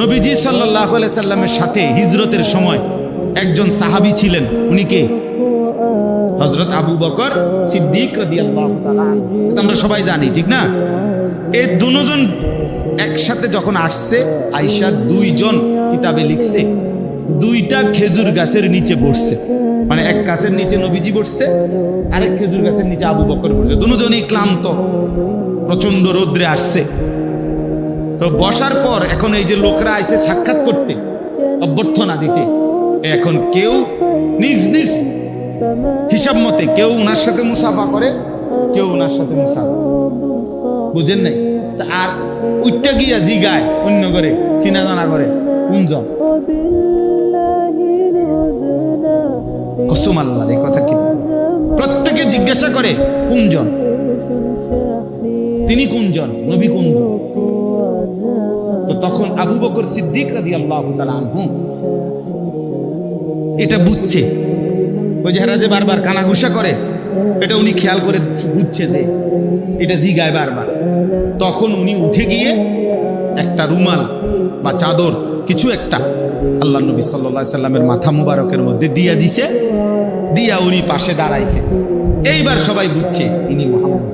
নবীজি সাল্লাহ সাল্লামের সাথে হিজরতের সময় একজন সাহাবি ছিলেন। উনি কে? হজরত আবু বকর সিদ্দিক আমরা সবাই জানি, ঠিক না? এই দুজন একসাথে যখন আসছে আইসা দুইজন কিতাবে লিখছে, দুইটা খেজুর গাছের নিচে বসছে। মানে এক গাছের নিচে নবীজি বসছে, আরেক খেজুর গাছের নিচে আবু বকর বসছে। দুজনই ক্লান্ত প্রচণ্ড রৌদ্রে আসছে। তো বসার পর এখন এই যে লোকরা আইসে সাক্ষাৎ করতে, অভ্যর্থনা দিতে, এখন কেউ নিজ নিজ হিসাব মতে কেউ ওনার সাথে মুসাফা করে, কেউ ওনার সাথে মুসাফা বুঝেন নাই? আর উইটা গিয়া জিগায় অন্য করে চিনা জানা করে কোনজন কসুম আল্লাহ এই কথা কি? প্রত্যেকে জিজ্ঞাসা করে কোনজন তিনি কোনজন নবী কোনজন তো তখন আবু বকর সিদ্দিক রাদি আল্লাহ আনহু এটা বুঝছে। ওই যে হেরা যে বারবার কানাঘুষা করে, এটা উনি খেয়াল করে বুঝছে যে এটা জিগায় বারবার। তখন উনি উঠে গিয়ে একটা রুমাল বা চাদর, কিছু একটা আল্লাহ নবী সাল্লাহ সাল্লামের মাথা মুবারকের মধ্যে দিয়া দিছে, দিয়া উনি পাশে দাঁড়াইছে। এইবার সবাই বুঝছে, তিনি মোহাম্মদ।